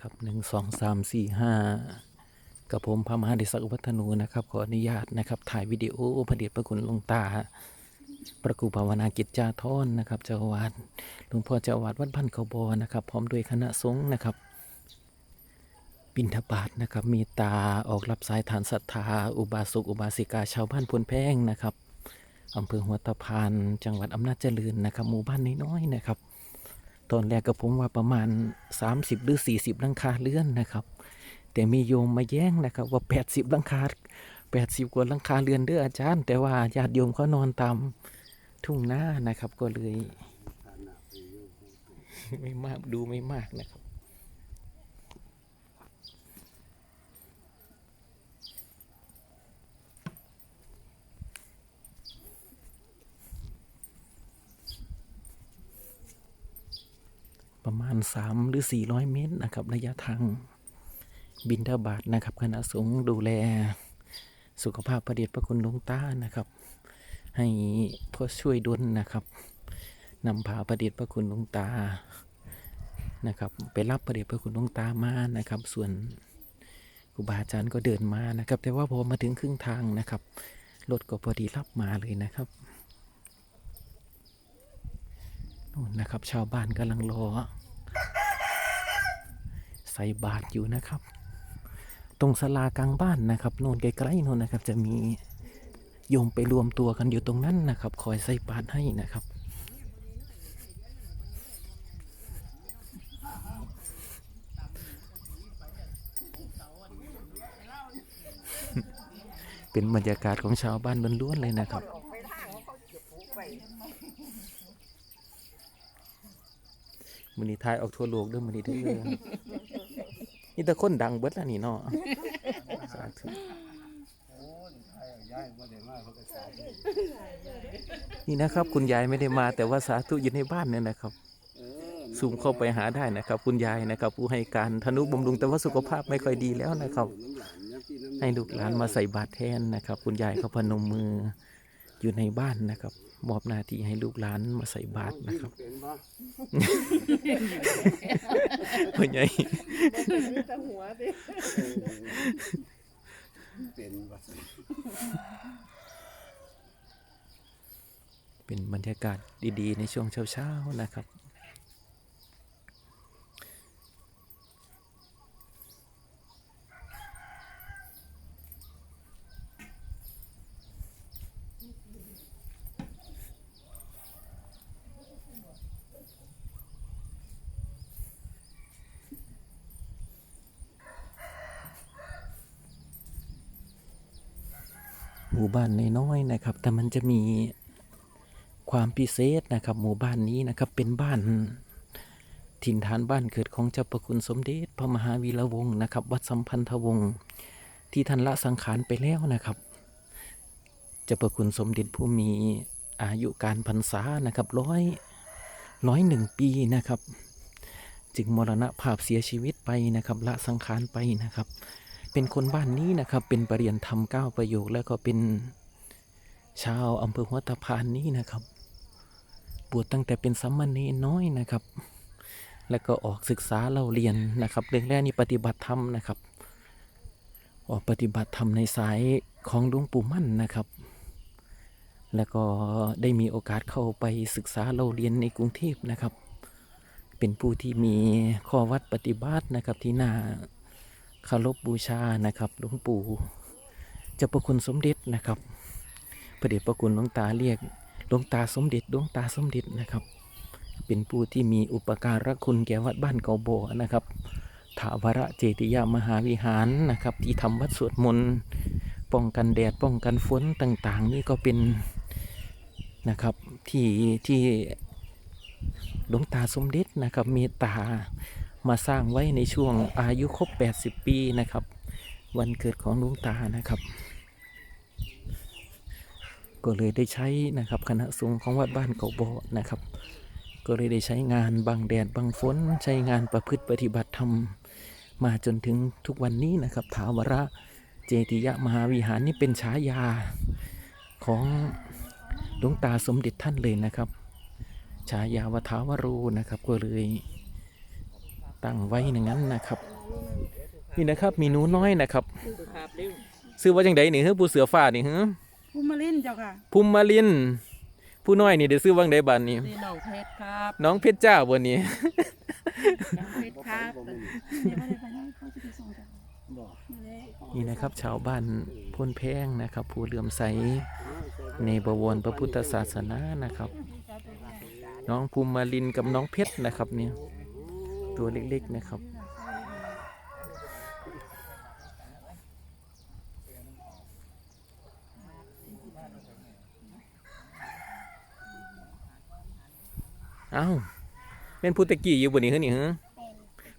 ครับหนึ่งสองสามสี่ห้ากับผมพระมหาดชศักดิ์อุปัฒนูนะครับ ขออนุญาตนะครับ ถ่ายวิดีโอพระเดชพระคุณหลวงตาประกูภาวนากิจจาทอนนะครับ เจ้าวาสหลวงพ่อเจ้าวาสวัดบ้านเขาบอนะครับ พร้อมด้วยคณะสงฆ์นะครับบิณฑบาตนะครับ มีตาออกรับสายฐานศรัทธา อุบาสกอุบาสิกาชาวบ้านพนแพงนะครับอำเภอหัวตะพาน จังหวัดอำนาจเจริญนะครับ หมู่บ้านน้อยๆนะครับ ตอนแรกกับผมว่าประมาณ 30 หรือ 40หลังคาเรือนนะครับ แต่มีโยมมาแย้งนะครับ ว่า 80หลังคา80 กว่าหลังคาเรือนเด้ออาจารย์ แต่ว่าญาติโยมเขานอนตามทุ่งหน้านะครับ ก็เลย ไม่มากดูไม่มากนะครับ ประมาณ3หรือ400เมตรนะครับ ระยะทางบินทบาทนะครับคณะสงฆ์ดูแลสุขภาพประเดชพระคุณหลวงตานะครับ ให้พ่อช่วยดลนะครับนำพาประเดชพระคุณหลวงตานะครับไปรับประเดชพระคุณหลวงตามานะครับ ส่วนครูบาอาจารย์ก็เดินมานะครับ แต่ว่าพอมาถึงครึ่งทางนะครับรถก็พอดีรับมาเลยนะครับนู่นนะครับ ชาวบ้านกำลังรอ ส่บาตรอยู่นะครับ ตรงศาลากลางบ้านนะครับโน่นไกลๆโน่นนะครับ จะมีโยมไปรวมตัวกันอยู่ตรงนั้นนะครับ คอยใส่บาตรให้นะครับเป็นบรรยากาศของชาวบ้านล้วนๆเลยนะครับมือนี้ทายออกทั่วโลกด้วยมือนี้ได้อเลย นี่แต่คนดังเบิดแล้วนี่เนาะสาธุนี่นะครับ คุณยายไม่ได้มา แต่ว่าสาธุอยู่ในบ้านเนี่ยนะครับซูมเข้าไปหาได้นะครับ คุณยายนะครับ ผู้ให้การทนุบำรุงแต่ว่าสุขภาพไม่ค่อยดีแล้วนะครับ ให้ลูกหลานมาใส่บาตรแทนนะครับ คุณยายเขาพนมมืออยู่ในบ้านนะครับ มอบหน้าที่ให้ลูกหลานมาใส่บาตรนะครับเป็นปะพ่อใหญ่แต่หัวดิเป็นปะเป็นบรรยากาศดีๆ ในช่วงเช้าๆนะครับ มู่บ้านน้อยๆนะครับ แต่มันจะมีความพิเศษนะครับ หมู่บ้านนี้นะครับเป็นบ้านถิ่นฐานบ้านเกิดของเจ้าประคุณสมเด็จพระมหาวีระวงศ์นะครับ วัดสัมพันธวงศ์ที่ท่านละสังขารไปแล้วนะครับเจ้าประคุณสมเด็จผู้มีอายุการพรรษานะครับร้อยร้อยหนึ่งปีนะครับ จึงมรณภาพเสียชีวิตไปนะครับละสังขารไปนะครับ เป็นคนบ้านนี้นะครับ เป็นปรริยนธรรมเก้าประโยค แล้วก็เป็นชาวอำเภอหัวตะพานนี้นะครับบวชตั้งแต่เป็นสัมมาเนรน้อยนะครับ แล้วก็ออกศึกษาเล่าเรียนนะครับ เรื่องแรกนี่ปฏิบัติธรรมนะครับ ออกปฏิบัติธรรมในสายของหลวงปู่มั่นนะครับ แล้วก็ได้มีโอกาสเข้าไปศึกษาเล่าเรียนในกรุงเทพนะครับ เป็นผู้ที่มีข้อวัดปฏิบัตินะครับที่น่า คารพบูชานะครับหลวงปู่จ้าประคุณสมเด็จนะครับพระเดชพระคุณหลวงตาเรียกหลวงตาสมเด็จหลวงตาสมเด็จนะครับ เป็นผู้ที่มีอุปการะคุณแก่วัดบ้านเกาโบนะครับถาวรเจติยามหาวิหารนะครับ ที่ทำวัดสวดมนต์ป้องกันแดดป้องกันฝนต่างๆ นี่ก็เป็นนะครับที่ที่หลวงตาสมเด็จนะครับเมตตา มาสร้างไว้ในช่วงอายุครบ 80 ปีนะครับ วันเกิดของหลวงตานะครับ ก็เลยได้ใช้นะครับคณะสงฆ์ของวัดบ้านเกาโบอนะครับ ก็เลยได้ใช้งานบังแดดบังฝนใช้งานประพฤติปฏิบัติธรรมมาจนถึงทุกวันนี้นะครับถาวรเจติยมหาวิหารนี่เป็นฉายาของหลวงตาสมเด็จท่านเลยนะครับ ฉายาวทาวรูนะครับก็เลย ตั้งไว้อย่างนั้นนะครับ นี่นะครับมีหนูน้อยนะครับครับเร็วซื้อว่าจังไดนี่เฮ้ผู้เสือฟ้านี่เฮ้ภูมิลินเจ้าค่ะภูมิมาลินผู้น้อยนี่ได้ซื้อว่างไดบัดนี้นี่น้องเพชรครับน้องเพชรจ้าบนนี้น้องเพชรครับเดี๋ยวไม่ได้ไปให้เขาจะไปส่งเจ้าบอกไม่ได้นี่นะครับชาวบ้านพ้นแพงนะครับ ผู้เหลื่อมใสในบวรพระพุทธศาสนานะครับ น้องภูมิมาลินกับน้องเพชรนะครับเนี่ย ตัวเล็กๆนะครับ เอ้าเป็นผู้ตะกี้อยู่บนนี้เฮ้นี่เฮ้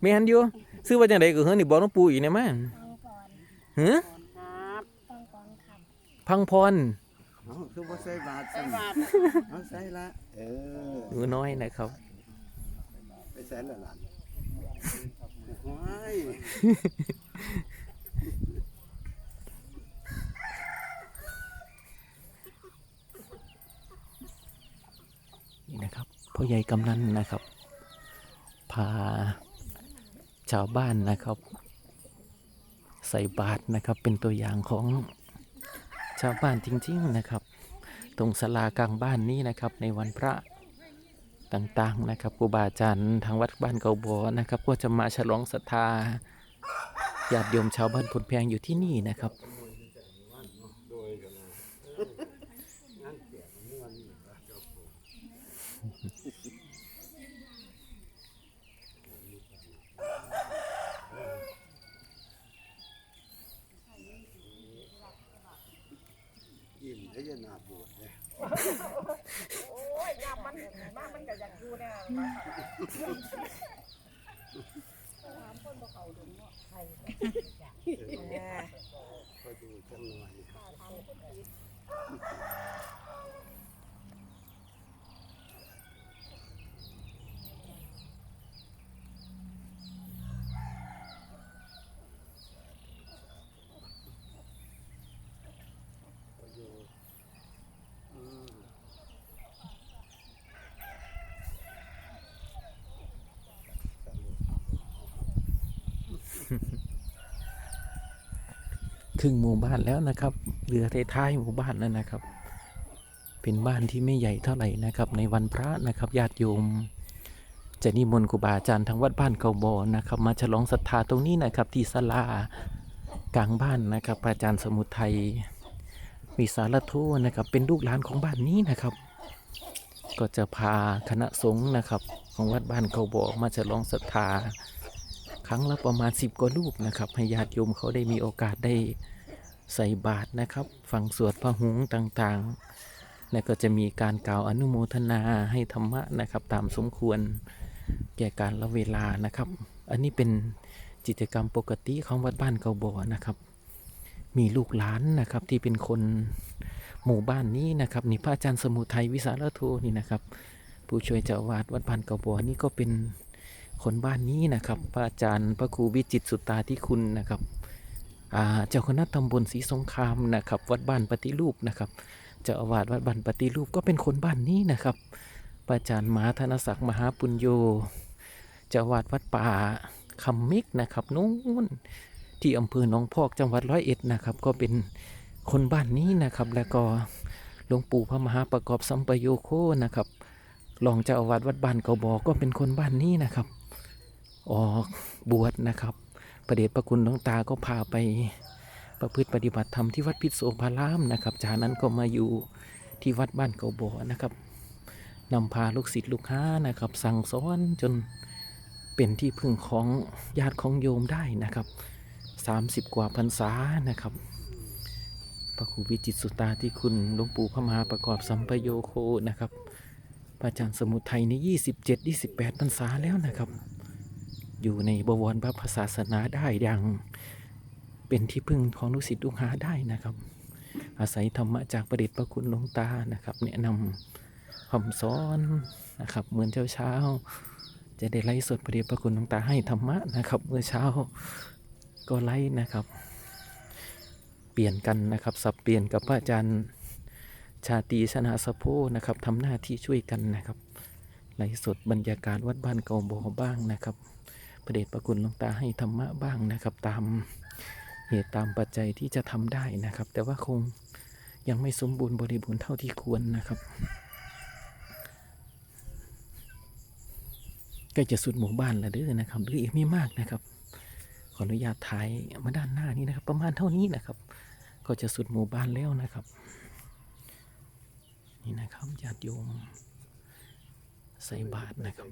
แม่นอยู่ซื้อว่าจังไดก็เฮ้นี่บอกน้องปูอีกเนี่ยมั้งเฮ้ครับพังพรเอาคือบ่ใส่บาทใส่สั่นบาทเอาใส่ละเออหนูน้อยนะครับ ไปใส่ละล่ะโอ้ยนี่ นี่นะครับพ่อใหญ่กำนันนะครับ พาชาวบ้านนะครับ ใส่บาตรนะครับ เป็นตัวอย่างของชาวบ้านจริง ๆนะครับ ตรงศาลากลางบ้านนี้นะครับในวันพระ ต่างๆนะครับครูบาอาจารย์ทางวัดบ้านเกาบอนะครับ ก็จะมาฉลองศรัทธาญาติโยมชาวบ้านพลแพงอยู่ที่นี่นะครับ よし。 ครึ่งหมู่บ้านแล้วนะครับ เหลือท้ายๆหมู่บ้านแล้วนะครับ เป็นบ้านที่ไม่ใหญ่เท่าไหร่นะครับ ในวันพระนะครับญาติโยม จะนิมนต์ครูบาอาจารย์ทางวัดบ้านเกาบอนะครับ มาฉลองศรัทธาตรงนี้นะครับ ที่ศาลากลางบ้านนะครับอาจารย์สมุทัยวิสารโทนะครับ เป็นลูกหลานของบ้านนี้นะครับ ก็จะพาคณะสงฆ์นะครับ ของวัดบ้านเกาบอมาฉลองศรัทธา ครั้งละประมาณ 10 กว่ารูปนะครับ ให้ญาติโยมเขาได้มีโอกาสได้ใส่บาตรนะครับ ฟังสวดพระหุงต่างๆ และก็จะมีการกล่าวอนุโมทนาให้ธรรมะนะครับ ตามสมควรแก่การละเวลานะครับ อันนี้เป็นกิจกรรมปกติของวัดบ้านเกาบอนะครับ มีลูกหลานนะครับที่เป็นคนหมู่บ้านนี้นะครับนี่พระอาจารย์สมุทัยวิสารโทนี่นะครับ ผู้ช่วยเจ้าอาวาดวัดบ้านเกาบอนี่ก็เป็น คนบ้านนี้นะครับพระอาจารย์พระครูวิจิตสุตาที่คุณนะครับเจ้าคณะตำบลศรีสงครามนะครับวัดบ้านปฏิรูปนะครับเจ้าอาวาสวัดบ้านปฏิรูปก็เป็นคนบ้านนี้นะครับพระอาจารย์มหาธนศักดิ์มหาปุญโยเจ้าอาวาสวัดป่าคำมิกนะครับนู้นที่อำเภอหนองพอกจังหวัดร้อยเอ็ดนะครับก็เป็นคนบ้านนี้นะครับแล้วก็หลวงปู่พระมหาประกอบสัมปโยโคนะครับรองเจ้าอาวาสวัดบ้านเกาบอก็เป็นคนบ้านนี้นะครับ ออกบวชนะครับ ประเดชประคุณหลวงตาก็พาไปประพฤติปฏิบัติธรรมที่วัดพิษโสภารามนะครับ จากนั้นก็มาอยู่ที่วัดบ้านเกาบ่อนะครับนำพาลูกศิษย์ลูกค้านะครับ สั่งสอนจนเป็นที่พึ่งของญาติของโยมได้นะครับ 30 กว่าพรรษานะครับ พระครูวิจิตสุตาที่คุณหลวงปู่พระมหาประกอบสัมปโยโคนะครับพระอาจารย์สมุทัยใน 27 28พรรษาแล้วนะครับ อยู่ในบวรพระศาสนาได้อย่างเป็นที่พึ่งของลูกศิษย์ลูกหาได้นะครับ อาศัยธรรมะจากประเดชพระคุณหลวงตานะครับ แนะนำคำสอนนะครับเหมือนเช้าเช้า จะได้ไล่สดประเดชพระคุณหลวงตาให้ธรรมะนะครับเมื่อเช้าก็ไล่นะครับ เปลี่ยนกันนะครับ สับเปลี่ยนกับพระอาจารย์ชาตรีชนะสะโพนะครับทำหน้าที่ช่วยกันนะครับไลฟ์สดบรรยากาศวัดบ้านเกาบอบ้างนะครับ ระเดชประคุณหลวงตาให้ธรรมะบ้างนะครับ ตามเหตุตามปัจจัยที่จะทำได้นะครับ แต่ว่าคงยังไม่สมบูรณ์บริบูรณ์เท่าที่ควรนะครับใกล้จะสุดหมู่บ้านแล้วเด้อนะครับหรืออีกไม่มากนะครับ ขออนุญาตถ่ายมาด้านหน้านี้นะครับ ประมาณเท่านี้นะครับ ก็จะสุดหมู่บ้านแล้วนะครับ นี่นะครับญาติโยมใส่บาตรนะครับ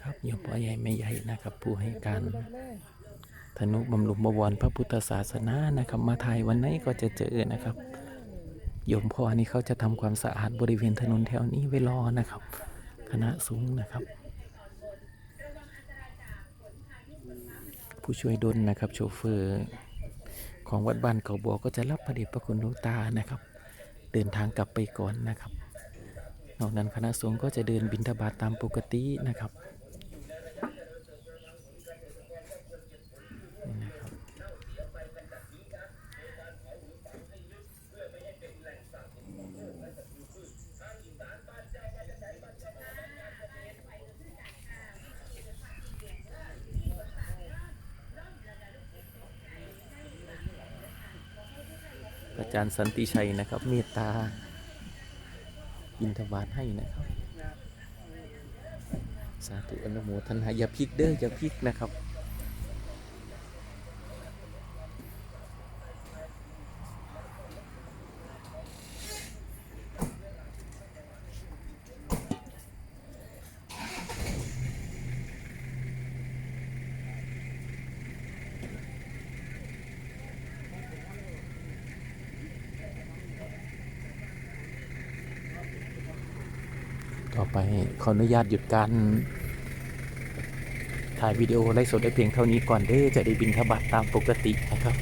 นะครับโยมพ่อใหญ่แม่ใหญ่นะครับ ผู้ให้การธนุบำรุงบวรพระพุทธศาสนานะครับ มาถ่ายวันไหนก็จะเจอนะครับโยมพ่อนี่เขาจะทำความสะอาดบริเวณถนนแถวนี้ไว้รอนะครับ คณะสูงนะครับ ผู้ช่วยดลนะครับ โชเฟอร์ของวัดบ้านเขาบัวก็จะรับพระเดชพระคุณหลวงตานะครับ เดินทางกลับไปก่อนนะครับนอกนั้นคณะสงฆ์ก็จะเดินบิณฑบาตตามปกตินะครับนี่นะครับ อา จารย์สันติชัยนะครับ เมตตาอินทบาทให้นะครับ สาธุอนุโมทนาอย่าพลิกเด้ออย่าพลิกนะครับ ไปขออนุญาตหยุดการถ่ายวิดีโอไลฟ์สดได้เพียงเท่านี้ก่อนเด้อจะได้บินทบาทตามปกตินะครับ